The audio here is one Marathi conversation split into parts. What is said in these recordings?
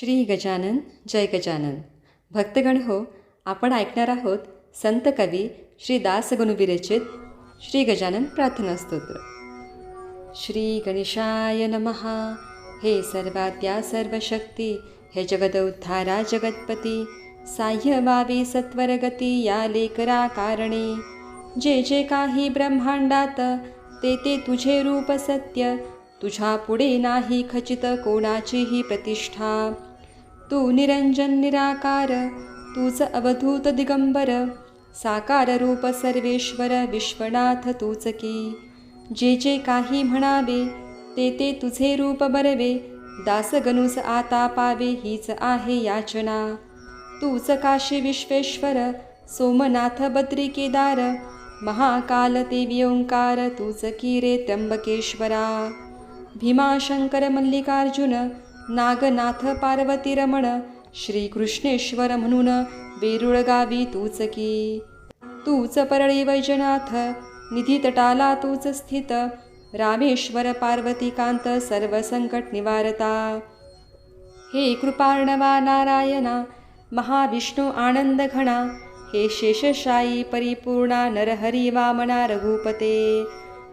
श्री गजानन जय गजानन भक्तगण हो आपण ऐकणार आहोत संत कवी श्री दास विरचित श्री गजानन प्रार्थना स्तोत्र. श्री गणेशाय नमः. हे सर्वात्या सर्वशक्ती हे जगद उद्धारा जगतपती साह्य वावी सत्वरगती या लेकरा कारणे. जे जे काही ब्रह्मांडात ते ते तुझे रूप सत्य तुझ्या पुढे नाही खचित कोणाचीही प्रतिष्ठा. तू निरंजन निराकार तूच अवधूत दिगंबर साकार रूप सर्वेश्वर विश्वनाथ तूच की. जे जे काही म्हणावे ते ते तुझे रूप बरवे. दासगनुस आता पावे हीच आहे याचना. तूच काशी विश्वेश्वर सोमनाथ बद्री केदार. महाकाल देवी ओंकार तूच की रे त्र्यंबकेश्वरा. भीमाशंकर मल्लिकार्जुन नागनाथ पार्वती रमण श्रीकृष्णेश्वर म्हणून वेरुळ गावी तूच की तूच परळी वैजनाथ निधी तटाला तूच स्थित रामेश्वर पार्वतीकांत सर्व संकट निवारता। हे कृपार्णवा नारायणा महाविष्णू आनंद घणा हे शेषशायी परिपूर्णा नरहरी वामना रघुपते।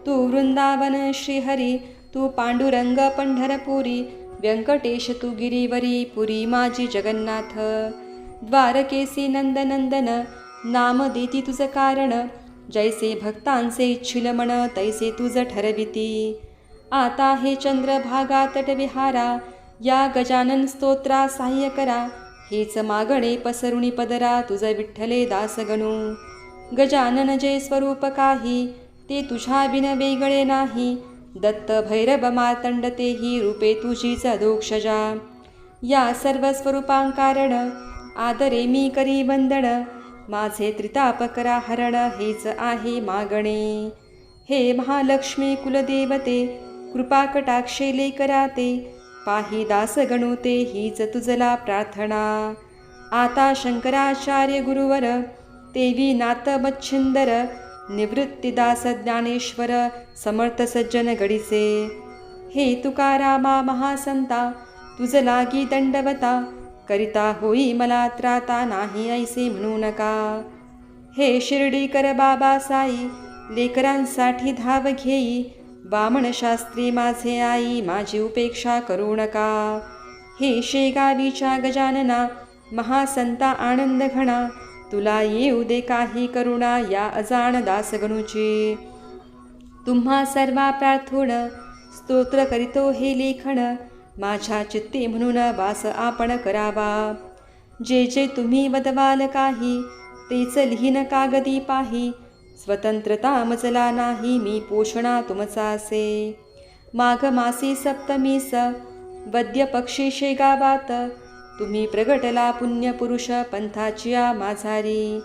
तू वृंदावन श्रीहरी तू पांडुरंग पंढरपुरी व्यंकटेश तू गिरीवरी पुरी माझी जगन्नाथ. द्वारकेसी नंदनंदन नाम देती तुझं कारण. जैसे भक्तांचे इच्छिल मन तैसे तुझ ठरविती. आता हे चंद्रभागा तटविहारा या गजानन स्तोत्रा सहाय्य करा. हेच मागणे पसरुणी पदरा तुझ विठ्ठले दासगणू. गजानन जे स्वरूप काही ते तुझ्या बिन वेगळे नाही. दत्त भैरव मातंड तेही रूपे तुझीच दोक्षजा या सर्व स्वरूपांकारण आदरे मी करी वंदन माझे त्रितापकरा हरण हेच आहे मागणे हे महालक्ष्मी कुलदेवते कृपा कटाक्षे लेकराते पाही दास गणुते हीच तुझला प्रार्थना। आता शंकराचार्य गुरुवर तेवी नाथ मच्छिंदर निवृत्तीदास ज्ञानेश्वर समर्थ सज्जन गडीचे हे तुकारामा महासंता तुझ लागी दंडवता करिता होई मला त्राता नाही ऐसे म्हणू नका। हे शिर्डीकर बाबासाई लेकरांसाठी धाव घेई बामण शास्त्री माझे आई माझी उपेक्षा करू नका। हे शेगावीच्या गजानना महासंता आनंद घणा तुला येऊ दे काही करुणा या अजाण दासगणूची. तुम्हा सर्वा प्रार्थून स्तोत्र करीतो हे लेखन. माझ्या चित्ते म्हणून वास आपण करावा. जे जे तुम्ही वदवाल काही तेच लिहिन कागदी पाही. स्वतंत्रता मजला नाही मी पोषणा तुमचा असे माघ मासी सप्तमीस वद्य पक्षी शेगावात तुम्ही प्रगटला पुण्यपुरुष पंथाचिया माझारी.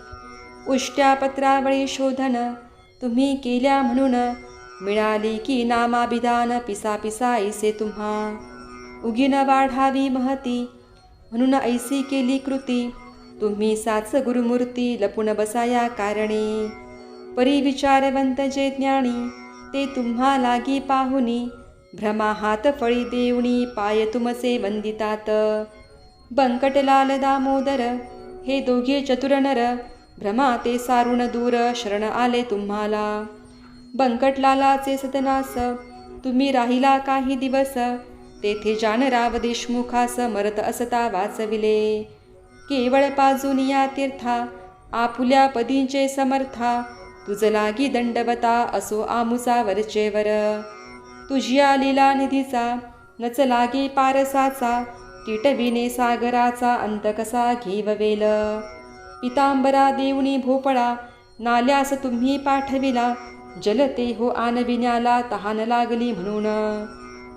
उष्ट्या पत्रावळी शोधन तुम्ही केल्या म्हणून मिळाली की नामाभिधान पिसा पिसा ऐसे तुम्हा. उगीन वाढावी महती म्हणून ऐसी केली कृती तुम्ही साच गुरुमूर्ती लपून बसाया कारणे. परी विचारवंत जे ज्ञानी ते तुम्हा लागी पाहुनी भ्रमा हात फळी देवणी पाय तुमसे वंदितात. बंकटलाल दामोदर हे दोघे चतुर नर भ्रमा ते सारुण दूर शरण आले तुम्हाला. बंकटलालाचे सदनास तुम्ही राहिला काही दिवस तेथे जानराव देशमुखास मरत असता वाचविले. केवळ पाजुनिया तीर्था आपुल्या पदींचे समर्था तुझ लागी दंडवता असो आमुसा वरचेवर. तुझिया लीला निधीचा नच लागे पारसाचा टिटविने सागराचा अंत कसा घेववेल. पितांबरा देवणी भोपळा नाल्यास तुम्ही पाठविला जलते हो आनविण्याला तहान लागली म्हणून.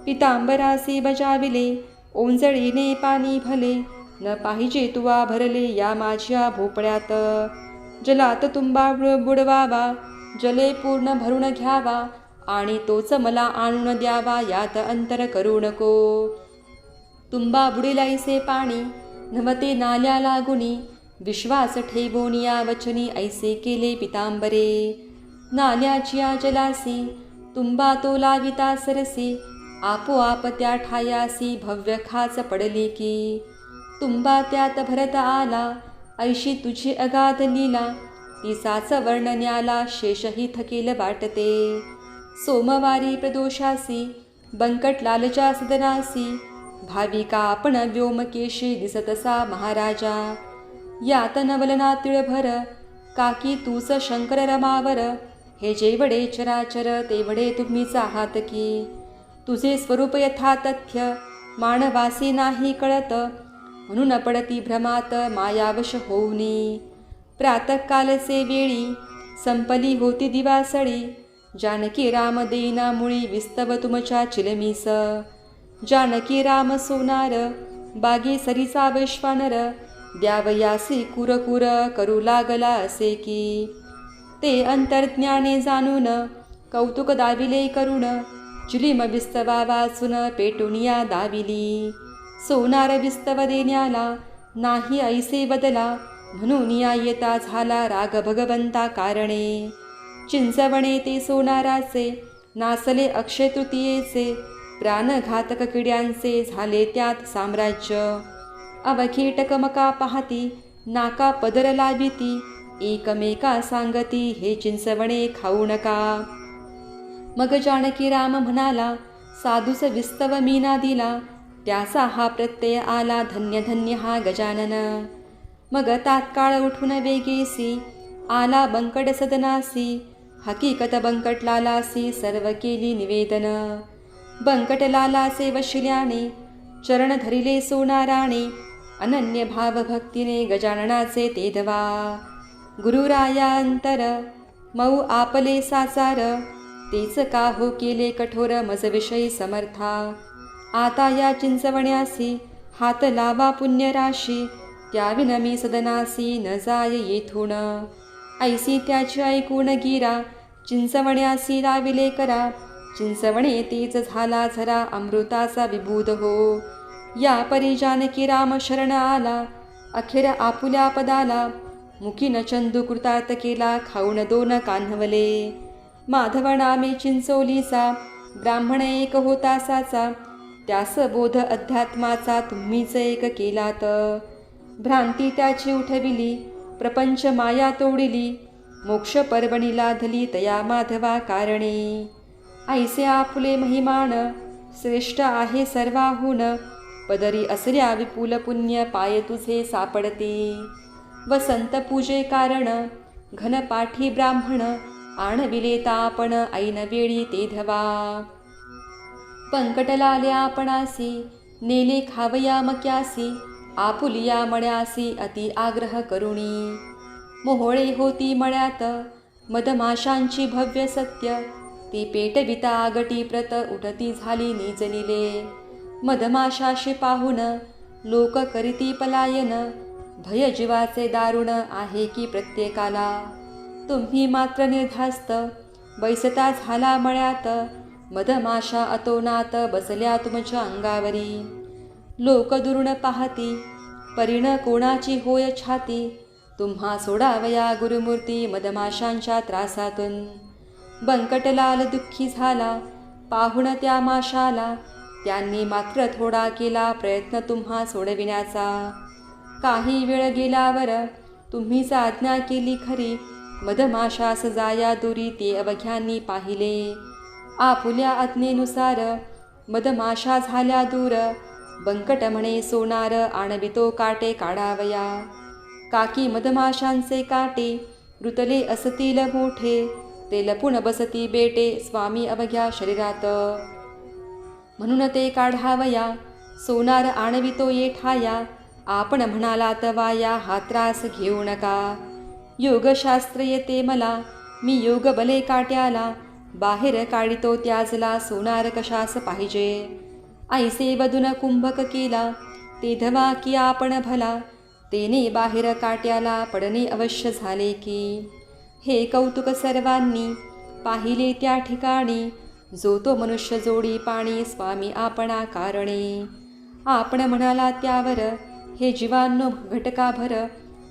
पितांबरासी बजाविले ओंजळीने पाणी भले न पाहिजे तुवा भरले या माझ्या भोपळ्यात. जलात तुंबा बुडवावा जले पूर्ण भरून घ्यावा आणि तोच मला आणून द्यावा यात अंतर करू नको. तुंबा बुडिलाईसे पाणी नवते नाल्या लागुनी विश्वास ठेवोनिया वचनी ऐसे केले पितांबरे. नाल्याचिया जलासी तुंबा तो लाविता सरसी आपोआप त्या ठायासी भव्य खाच पडली की. तुंबा त्यात भरत आला ऐशी तुझी अगाध लीला तिसाच वर्णन्याला शेषही थकील वाटते. सोमवारी प्रदोषासी बंकट लालच्या सदनासी भाविका आपण व्योमकेशी दिसतसा महाराजा। यात नवलना तिळभर काकी तूच शंकर रमावर हे जेवढे चराचर तेवढे तुम्हीच आहात की। तुझे स्वरूप यथा तथ्य मानवासी नाही कळत म्हणून पडती भ्रमात मायावश होऊनी। प्रातःकालचे वेळी संपली होती दिवासळी जानकी राम मुळी विस्तव तुमच्या चिलमीस। जानकी राम सोनार बागी सरीचा वैश्वानर द्यावयासी कुरकुर करू लागला असे की. ते अंतर्ज्ञाने जाणून कौतुक दाविले करुण चिलीम विस्तवा वाचून पेटुनिया दाविली. सोनार विस्तव देण्याला नाही ऐसे बदला म्हणून या येता झाला राग भगवंता कारणे. चिंचवणे ते सोनाराचे नासले अक्षय तृतीयेचे प्राणघातक किड्यांचे झाले त्यात साम्राज्य. अवखीटकमका पाहती नाका पदरला भीती एकमेका सांगती हे चिंचवणे खाऊ नका. मग जानकी राम म्हणाला साधूस विस्तव मीना दिला त्याचा हा प्रत्यय आला धन्य धन्य हा गजानन. मग तात्काळ उठून वेगेसी आला बंकट सदनासी हकीकत बंकट लालासी सर्व केली निवेदन. बंकटलालासे वशिल्याने चरण धरिले सोनाराणे अनन्य भावभक्तीने गजाननाचे तेधवा। गुरुरायांतर मऊ आपले साचार तेच का हो केले कठोर मजविषयी समर्था। आता या चिंचवण्यासी हात लावा पुण्यराशी त्या विनमी सदनासी न जाय येथून। ऐसी त्याची ऐकून गिरा चिंचवण्यासी लाविले करा चिंचवणे तेच झाला झरा अमृताचा विभूद हो. या परिजानकी राम शरण आला अखेर आपुल्या पदाला. मुखीन चंदू कृतार्थ केला खाऊन दोन कान्हवले. माधव नामे चिंचोलीचा ब्राह्मण एक होता साचा त्यास बोध अध्यात्माचा तुम्हीच एक केलात. भ्रांती त्याची उठविली प्रपंच माया तोडिली. मोक्ष पर्वणी लाधली तया माधवा कारणे. ऐसे आपुले महिमान श्रेष्ठ आहे सर्वाहून पदरी असल्या विपुल पुण्य पाय तुझे सापडते वसंत पूजे कारण घनपाठी ब्राह्मण आणविले तापण ऐन वेळी ते धवा पंकटलाल्या आपणासी नेले खावया मक्यासी आपुलिया मळ्यासी अति आग्रह करुणी मोहोळे होती मळ्यात मदमाशांची भव्य सत्य ती पेटविता आगटी प्रत उठती झाली निजलिले मधमाशाशी पाहून लोक करीती पलायन भय जीवाचे दारुण आहे की प्रत्येकाला. तुम्ही मात्र निर्धास्त बैसता झाला मळ्यात मधमाशा अतोनात बसल्या तुमच्या अंगावरी. लोक दुरुण पाहती परिण कोणाची होय छाती तुम्हा सोडावया गुरुमूर्ती मधमाशांच्या त्रासातून. बंकटलाल दुःखी झाला. पाहुण त्या माशाला त्यांनी मात्र थोडा केला प्रयत्न तुम्हा सोडविण्याचा. काही वेळ गेल्यावर तुम्हीच आज्ञा केली खरी. मधमाशास जाया दुरी ते अवघ्यांनी पाहिले. आपुल्या आज्ञेनुसार मधमाशा झाल्या दूर. बंकट म्हणे सोनार आणवितो काटे काढावया. काकी मधमाशांचे काटे रुतले असतील मोठे. ते लपून बसती बेटे स्वामी अवघ्या शरीरात. म्हणून ते काढावया सोनार आणवितो ये ठाया आपण म्हणालात वाया हा त्रास घेऊ नका. योगशास्त्र येते मला मी योग बले काट्याला बाहेर काढितो त्याजला सोनार कशास पाहिजे. ऐसे वधून कुंभक केला ते धवा की आपण भला तेने बाहेर काट्याला पडणे अवश्य झाले की. हे कौतुक सर्वांनी पाहिले त्या ठिकाणी जो तो मनुष्य जोडी पाणी स्वामी आपणा कारणे. आपण म्हणाला त्यावर हे जीवांनो घटकाभर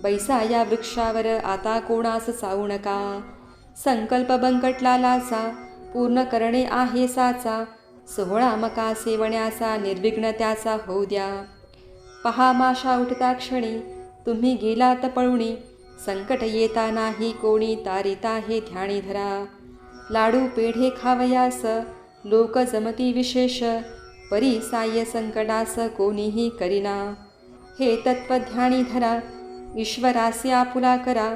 बैसा या वृक्षावर आता कोणास चावू नका. संकल्प बंकटलालाचा पूर्ण करणे आहे साचा सोहळा मका सेवण्याचा निर्विघ्न त्याचा होऊ द्या. पहा माशा उठता क्षणी तुम्ही गेलात पळुणी संकट येता नाही कोणी तारिता हे ध्यानी धरा. लाडू पेढे खावयास लोक जमती विशेष. परी साय संकटास कोणीही करीना. हे तत्वध्यानी धरा ईश्वरासे आपुला करा.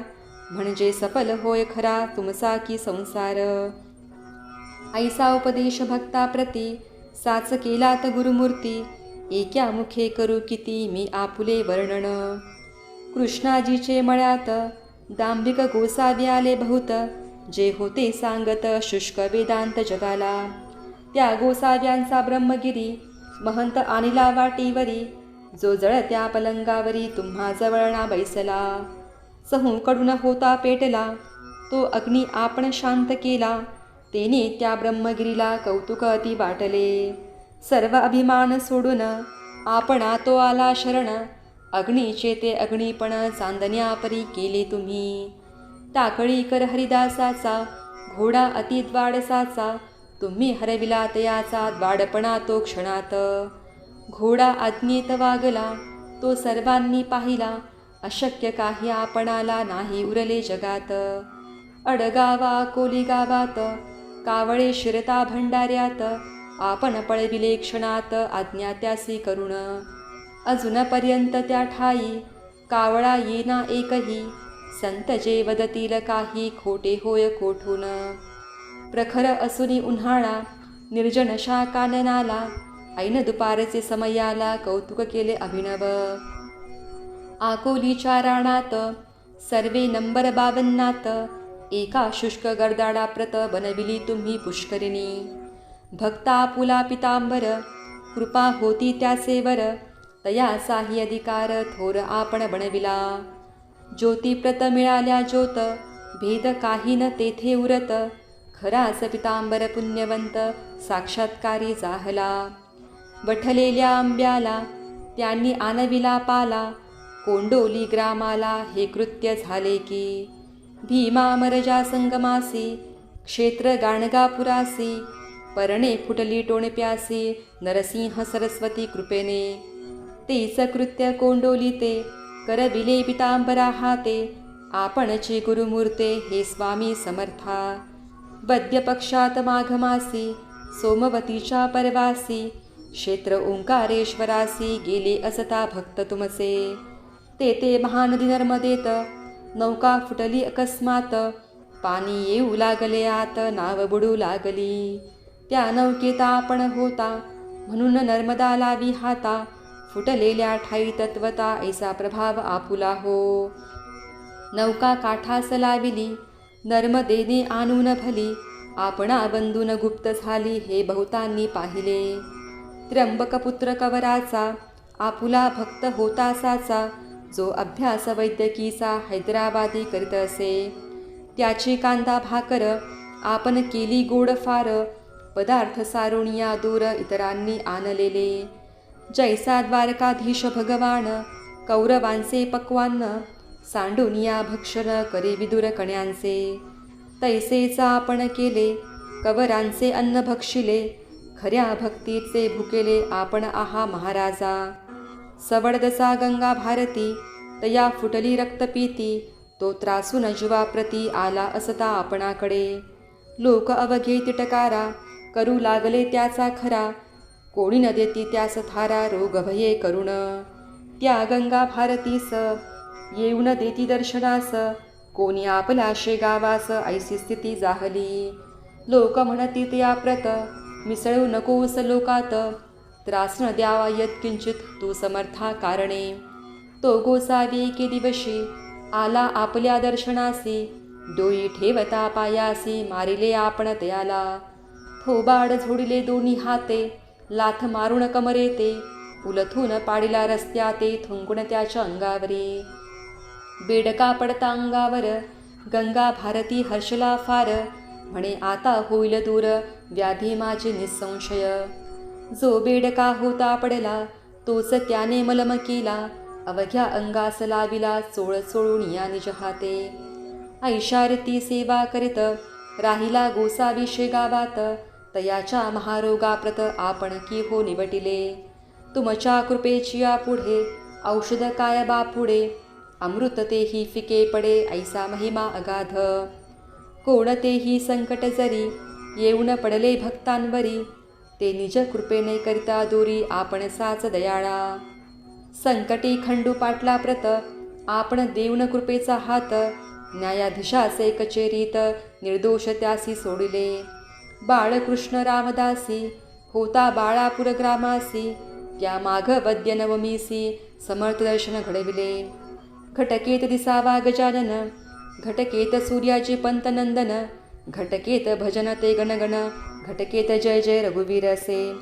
म्हणजे सफल होय खरा तुमचा की संसार. ऐसा उपदेश भक्ताप्रती साच केलात गुरुमूर्ती. एक्या मुखे करू किती मी आपुले वर्णन. कृष्णाजीचे मळ्यात दांभिक गोसावी आले बहुत जे होते सांगत शुष्क वेदांत जगाला. त्या गोसाव्यांचा ब्रह्मगिरी महंत आणिला वाटीवरी जो जळत्या पलंगावरी तुम्हा जवळणा बैसला. सहूकडून होता पेटला तो अग्नी आपण शांत केला तेने त्या ब्रह्मगिरीला कौतुक अति वाटले. सर्व अभिमान सोडून आपणा तो आला शरण अग्निचे ते अग्निपण चांदण्यापरी केले तुम्ही. टाकळी कर हरिदासाचा घोडा अति द्वाडसाचा तुम्ही हरविला तयाचा द्वाडपणा तो क्षणात. घोडा आज्ञेत वागला तो सर्वांनी पाहिला अशक्य काही आपणाला नाही उरले जगात. अडगावा कोली गावात कावळे शिरता भंडाऱ्यात आपण पळविले क्षणात आज्ञा त्यासी करुण. अजूनपर्यंत त्या ठाई कावळा येना एकही. संत जे वदतील काही खोटे होय कोठून? प्रखर असूनी उन्हाळा निर्जन काननाला ऐन दुपारचे समयाला कौतुक केले अभिनव. आकोलीच्या राणात सर्वे नंबर बावन्नात एका शुष्क गर्दाडाप्रत बनविली तुम्ही पुष्करिणी. भक्ता पुला पितांबर कृपा होती त्याचे वर तयाचाही अधिकार थोर आपण बनविला. ज्योतिप्रत मिळाल्या ज्योत भेद काही न तेथे उरत. खराच पितांबर पुण्यवंत साक्षात्कारी जाहला. वठलेल्या आंब्याला त्यांनी आणविला पाला. कोंडोली ग्रामाला हे कृत्य झाले की. भीमामरजा संगमासी क्षेत्र गाणगापुरासी. परणे फुटली टोणप्यासी नरसिंह सरस्वती कृपेने. ते सकृत्य कोंडोलिते करविले पितांबरा हाते आपणचे गुरुमूर्ते हे स्वामी समर्था. वद्यपक्षात माघमासी सोमवतीच्या परवासी क्षेत्र ओंकारेश्वरासी गेले असता भक्त तुमसे ते ते महानदी नर्मदेत नौका फुटली अकस्मात पाणी येऊ लागले आत नाव बुडू लागली. त्या नौकेत आपण होता म्हणून नर्मदा लावी हाता फुटलेल्या ठाई तत्वता ऐसा प्रभाव आपुला हो. नौका काठास लाविली नर्मदेने आणून भली आपणा बंधून गुप्त झाली हे बहुतांनी पाहिले. त्र्यंबकपुत्र कवराचा आपुला भक्त होतासाचा जो अभ्यास वैद्यकीचा हैदराबादी करीत असे. त्याची कांदा भाकर आपण केली गोड फार पदार्थ सारुणिया दूर इतरांनी आणलेले. जैसा द्वारकाधीश भगवान कौरवांचे पक्वान्न सांडून या भक्षण करे विदुर कण्यांचे तैसेचा आपण केले कवरांचे अन्न भक्षिले खऱ्या भक्तीचे भुकेले आपण आहा महाराजा. सवडदसा गंगा भारती तया फुटली रक्तपीती तो त्रासून जीवाप्रती आला असता आपणाकडे. लोक अवघे तिटकारा करू लागले त्याचा खरा कोणी न देती त्यास थारा रोग भये करुण. त्या गंगा भारतीस येऊन देती दर्शनास कोणी आपला गावास ऐसी स्थिती जाहली. लोक म्हणती त्या प्रत मिसळू नकोस लोकात त्रास न द्यावा यत्किंचित तू समर्था कारणे. तो गोसावी एके दिवशी आला आपल्या दर्शनासी डोई ठेवता पायासी मारिले आपण त्याला थोबाड झोडिले दोन्ही हाते लाथ मारून कमरे ते उलथून पाडिला रस्त्या ते थुंकून त्याच्या अंगावरी. बेडका पडता अंगावर गंगा भारती हर्षला फार म्हणे आता होईल दूर व्याधी माझे निसंशय. जो बेडका होता पडला तोच त्याने मलम केला अवघ्या अंगास लाविला चोळ चोळून या निजहाते ऐशारती सेवा करीत राहिला गोसाविषे गावात तयाच्या महारोगाप्रत आपण की हो निवटिले? तुमच्या कृपेची या पुढे औषध काय बापुढे अमृत तेही फिके पडे ऐसा महिमा अगाध. कोणतेही संकट जरी येऊन पडले भक्तांवरी ते निज कृपेने करिता दोरी आपण साच दयाळा. संकटी खंडू पाटला प्रत आपण देऊन कृपेचा हात न्यायाधीशाचे कचेरीत निर्दोष त्यासी सोडिले. बाळकृष्ण रामदासी होता बाळापूर ग्रामासी त्या माघ वद्य नवमीसी समर्थ दर्शन घडविले. घटकेत दिसावा गजानन घटकेत सूर्याचे पंतनंदन घटकेत भजन ते गणगण घटकेत जय जय रघुवीर असे.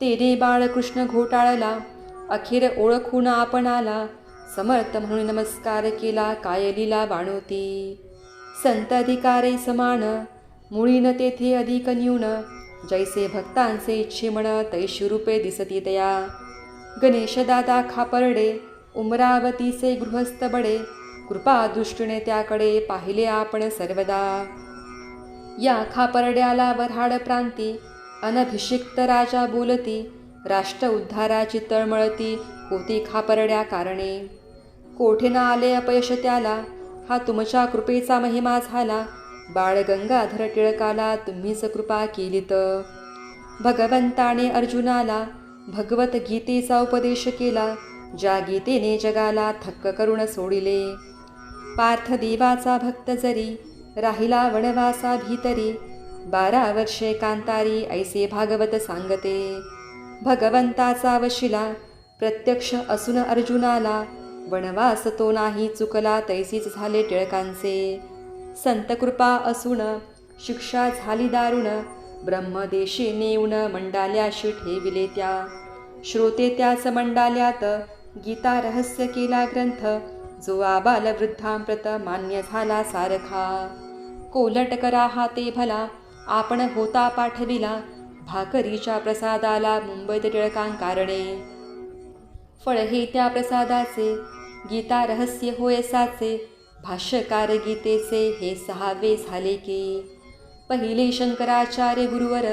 तेने बाळकृष्ण घोटाळला अखेर ओळखून आपण आला समर्थ म्हणून नमस्कार केला कायलीला बाणोती. संत अधिकारे समान मुळीन तेथे अधिक न्यून. जैसे भक्तांचे इच्छिमण तैशी रूपे दिसती तया गणेशदादा खापर्डे उमरावतीचे गृहस्थ बडे. कृपा दृष्टीने त्याकडे पाहिले आपण सर्वदा. या खापर्ड्याला वऱ्हाड प्रांती अनभिषिक्त राजा बोलती राष्ट्र उद्धाराची तळमळती होती खापर्ड्या कारणे. कोठे ना आले अपयश त्याला हा तुमच्या कृपेचा महिमा झाला. बाळ गंगाधर टिळकाला तुम्हीच कृपा केलीत. भगवंताने अर्जुनाला भगवत गीतेचा उपदेश केला ज्या गीतेने जगाला थक्क करून सोडिले. पार्थ देवाचा भक्त जरी राहिला वनवासा भीतरी बारा वर्षे कांतारी ऐसे भागवत सांगते. भगवंताचा वशिला प्रत्यक्ष असून अर्जुनाला वनवास तो नाही चुकला तैसीच झाले टिळकांचे. संतकृपा असून शिक्षा झाली दारुण ब्रह्मदेशी नेऊन मंडाल्याशी ठेविले त्या. श्रोते त्याच मंडाल्यात गीता रहस्य केला ग्रंथ जो आबाल वृद्धांप्रत मान्य झाला सारखा. कोलट करा हा ते भला आपण होता पाठविला भाकरीच्या प्रसादाला मुंबईत टिळकांकारणे फळ हे त्या प्रसादाचे गीता रहस्य होय साचे भाष्यकार गीतेचे हे सहावे झाले की पहिले शंकराचार्य गुरुवर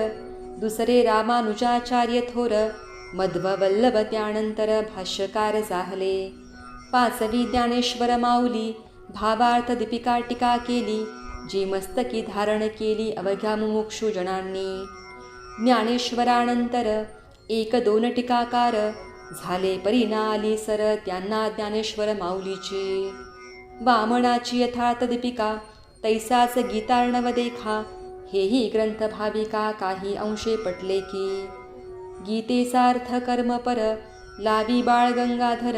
दुसरे रामानुजाचार्य थोर मध्ववल्लभ त्यानंतर भाष्यकार झाले. पाचवी ज्ञानेश्वर माऊली भावार्थ दीपिका टीका केली जी मस्तकी धारण केली अवघ्या मुमुक्षू ज्ञानेश्वरानंतर एक दोन टीकाकार झाले परिणा आली सर त्यांना ज्ञानेश्वर माऊलीचे. वामनाची यथार्थ दीपिका तैसाच गीतार्णव देखा हेही ग्रंथ भाविका काही अंशे पटले की. गीतेचा अर्थ कर्मपर लावी बाळ गंगाधर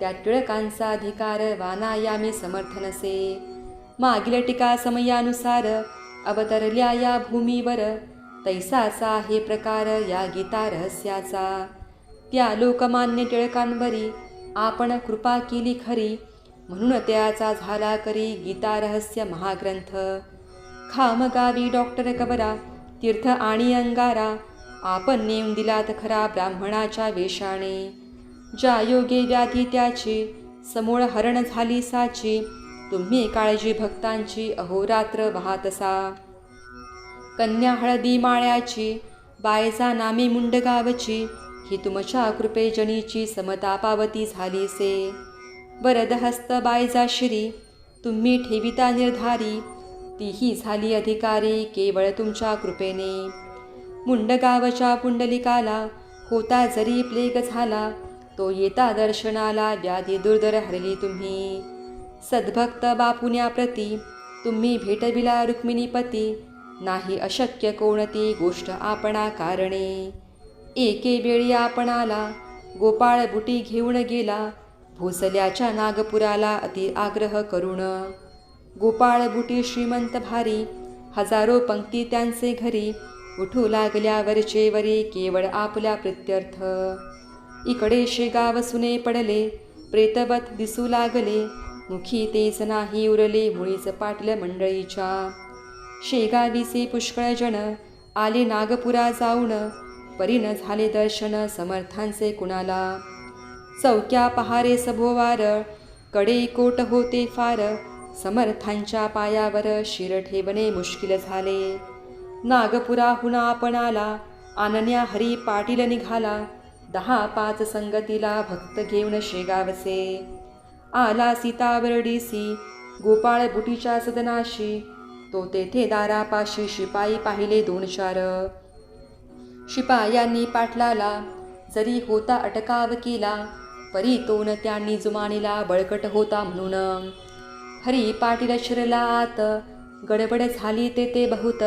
त्या टिळकांचा अधिकार वानायामी समर्थनसे मागील टीका समयानुसार अवतरल्या या भूमीवर तैसाचा हे प्रकार या गीता रहस्याचा. त्या लोकमान्य टिळकांवरी आपण कृपा केली खरी म्हणून त्याचा झाला करी गीता रहस्य महाग्रंथ. खामगावी डॉक्टर कबरा तीर्थ आणि अंगारा आपण नेऊन दिलात खरा ब्राह्मणाच्या वेशाने ज्या योगे व्याधी त्याची समूळ हरण झाली साची तुम्ही काळजी भक्तांची अहोरात्र वाहतसा कन्या हळदी माळ्याची बायचा नामी मुंडगावची ही तुमच्या कृपेजनीची समता पावती झालीसे वरदहस्त बायजा श्री तुम्ही ठेविता निर्धारी तीही झाली अधिकारी केवळ तुमच्या कृपेने. मुंडगावच्या पुंडलिकाला होता जरी प्लेग झाला तो येता दर्शनाला व्याधी दुर्दर हरली तुम्ही. सद्भक्त बापुण्याप्रती तुम्ही भेटविला रुक्मिणीपती नाही अशक्य कोणती गोष्ट आपणा कारणे. एके वेळी आपणाला गोपाळ बुटी घेऊन गेला भोसल्याच्या नागपुराला अति आग्रह करुण. गोपाळ बुटी श्रीमंत भारी हजारो पंक्ती त्यांचे घरी उठू लागल्या वरचे वरी केवळ आपल्या प्रित्यर्थ. इकडे शेगाव सुने पडले प्रेतवत दिसू लागले मुखी तेच नाही उरले मुळीच पाटल मंडळीच्या. शेगावीचे पुष्कळजण आले नागपुरा जाऊन परीन झाले दर्शन समर्थांचे कुणाला? चौक्या पहारे सभोवारकडे कोट होते फार समर्थांच्या पायावर शिर ठेवणे मुश्किल झाले. नागपुराहून आपण आला आनन्या हरी पाटील निघाला दहा पाच संगतीला भक्त घेऊन शेगावसे आला सीतावरडीसी गोपाळ बुटीच्या सदनाशी तो तेथे दारापाशी शिपाई पाहिले दोन चार. शिपायांनी पाटलाला जरी होता अटकाव केला परी तोन त्यांनी जुमानीला बळकट होता म्हणून. हरी पाटील शिरला आत गडबड झाली ते ते बहुत.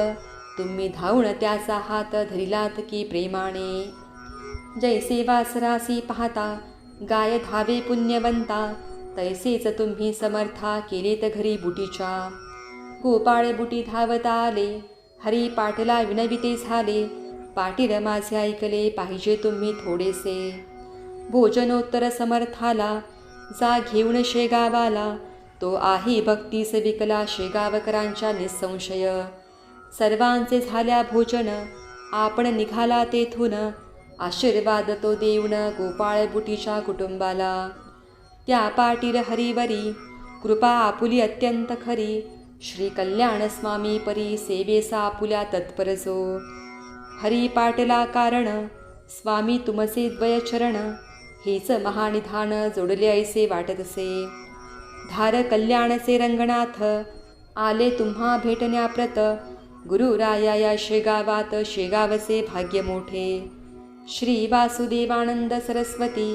तुम्ही धावून त्याचा हात धरिलात की प्रेमाने. जैसे वासरासी पाहता गाय धावे पुण्यवंता. तैसेच तुम्ही समर्था केलेत घरी बुटीच्या. गोपाळ बुटी धावता आले हरी पाटला विनविते झाले. पाटील माझे ऐकले पाहिजे तुम्ही थोडेसे. भोजनोत्तर समर्थाला जा घेऊन शेगावाला. तो आहे भक्तीस विकला शेगावकरांच्या निसंशय. सर्वांचे झाल्या भोजन आपण निघाला तेथून. आशीर्वाद तो देऊन गोपाळ बुटीच्या कुटुंबाला. त्या पाटील हरिवरी कृपा आपुली अत्यंत खरी. श्री कल्याण स्वामी परी सेवेसा आपुल्या तत्पर जो. हरी पाटला कारण स्वामी तुमचे द्वयचरण. हेच महानिधान जोडले ऐसे वाटत असे धार कल्याणचे रंगनाथ आले तुम्हा भेटण्याप्रत गुरुराया या शेगावात शेगावचे भाग्य मोठे श्री वासुदेवानंद सरस्वती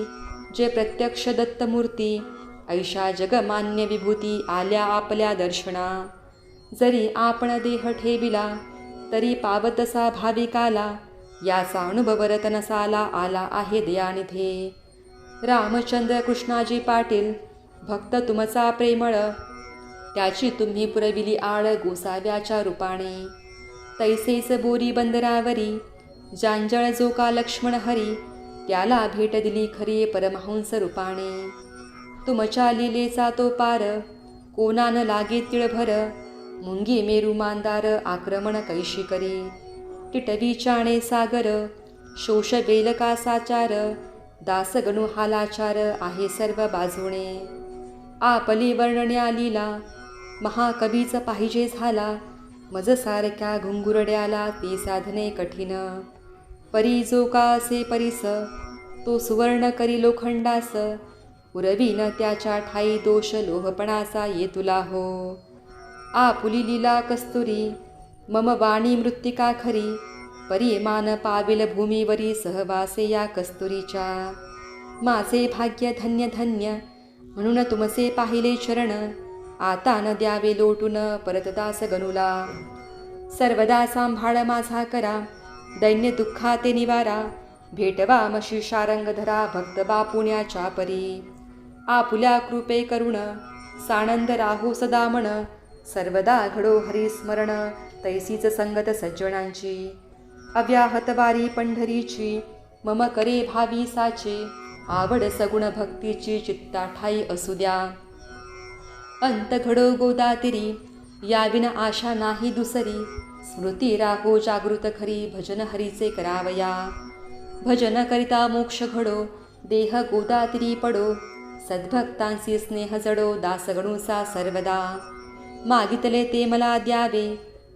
जे प्रत्यक्ष दत्तमूर्ती ऐशा जगमान्य विभूती आल्या आपल्या दर्शना जरी आपण देह ठेविला तरी पावतसा भाविकाला याचा अनुभव रतनसाला आला आहे दयानिधे रामचंद्र कृष्णाजी पाटील भक्त तुमचा प्रेमळ. त्याची तुम्ही पुरविली आळ गोसाव्याच्या रूपाने. तैसेच बोरी बंदरावरी जांजळ जो का लक्ष्मण हरी त्याला भेट दिली खरी परमहंस रूपाने. तुमच्या लिलेचा तो पार कोणान लागे तिळभर. मुंगी मेरू मांदार आक्रमण कैशी करी. टिटवीचाणे सागर शोष बेलकासाचार साचार दासगणू हालाचार आहे सर्व बाजूने. आपली वर्णण्या लीला महाकवीच पाहिजे झाला मजसारख्या घुंगुरड्याला ते साधने कठीण. परी जो का असे परिस तो सुवर्ण करी लोखंडास उरवीन त्याच्या ठाई दोष लोहपणाचा ये तुला हो. आपुली लिला कस्तुरी मम वाणी मृत्तिका खरी परिमान पाविल भूमीवरी सहवासे या कस्तुरीच्या माझे भाग्य धन्य धन्य म्हणून तुमचे पाहिले चरण आता न द्यावे लोटून परतदास गणुला सर्वदा सांभाळ माझा करा दैन्य दुःखा ते निवारा भेटवा मशी शारंगधरा भक्त बापुण्याच्या परी. आपुल्या कृपे करुण सानंद राहू सदा म्हण सर्वदा घडो हरिस्मरण तैसीच संगत सज्जनांची. अव्याहतवारी पंढरीची मम करे भावी साचे आवड सगुण भक्तीची चित्ता ठाई असू द्या. अंत घडो गोदातिरी याविन आशा नाही दुसरी स्मृती राहो जागृत खरी भजन हरीचे करावया. भजन करिता मोक्ष घडो देह गोदातिरी पडो सद्भक्तांसी स्नेह जडो दासगणूसा सर्वदा. मागितले ते मला द्यावे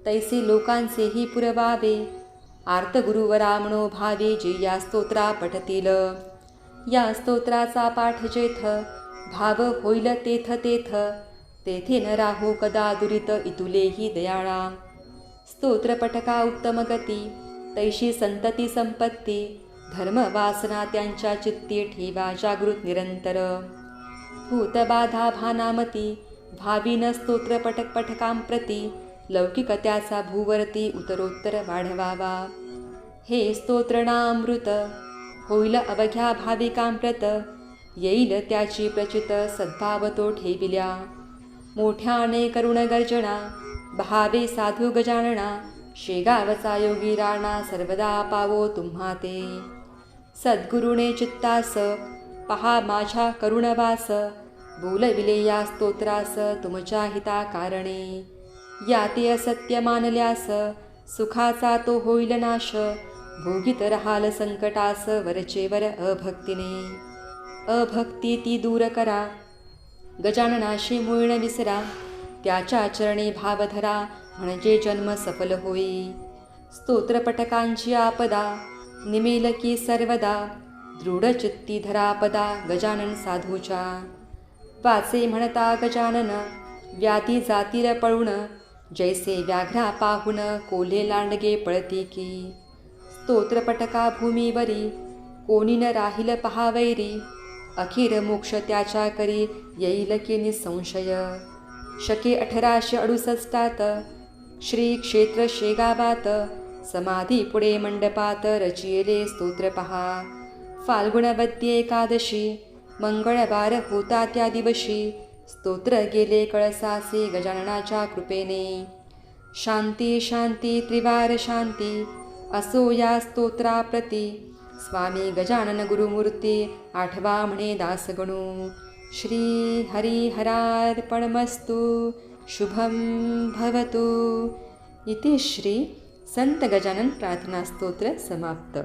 तैसे लोकांचेही पुरवावे आर्तगुरुवरा भावे जे या स्तोत्रा पठतील. या स्तोत्राचा पाठ जेथ भाव होईल तेथ तेथ तेथे न राहो कदा दुरित इतुलेही दयाळा. स्तोत्रपटका उत्तम गती तैशी संतती संपत्ती धर्म वासना त्यांच्या चित्ती ठेवा जागृत निरंतर. भूतबाधा भानामती भावीन स्तोत्रपटक पठकां प्रती लौकिक त्याचा भूवरती उत्तरोत्तर वाढवावा हे स्तोत्रणामृत होईल अवघ्या भाविकांप्रत येईल त्याची प्रचित सद्भाव तो ठेविल्या. मोठ्याने करुण गर्जना भावे साधू गजानना शेगावचा योगी राणा सर्वदा पावो तुम्हा ते. सद्गुरुने चित्तास पहा माझ्या करुणवास बोलविले या स्तोत्रास तुमच्या हिता कारणे या ते असत्य मानल्यास सुखाचा तो होईल नाश भोगीत राहाल संकटास वरचेवर अभक्तीने. अभक्ती ती दूर करा. गजाननाशी मुळण विसरा. त्याच्या चरणी भाव धरा म्हणजे जन्म सफल होई. स्तोत्रपटकांची आपदा निमेल की सर्वदा. दृढचित्ती धरापदा गजानन साधूच्या. वाचे म्हणता गजानन व्याधी जातील पळून. जैसे व्याघ्रा पाहुन कोल्हे लांडगे पळती की। स्तोत्रपटका भूमीवरी कोणी न राहील पहावैरी। अखेर मोक्ष त्याच्या करी येईल की निसंशय शके अठराशे अडुसष्टात श्री क्षेत्र शेगावात समाधी पुढे मंडपात रचिले स्तोत्र पहा। फाल्गुणवद्ये एकादशी मंगळवार होता त्या दिवशी। स्तोत्र गेले कळसासे गजाननाच्या कृपेने. शांती शांती त्रिवार शांती असो या स्तोत्राप्रती. स्वामी गजानन गुरुमूर्ती आठवा म्हणे दासगणू श्री हरिहरार्पणमस्तु शुभं भवतु. इति श्री संत गजानन प्रार्थना स्तोत्र समाप्त.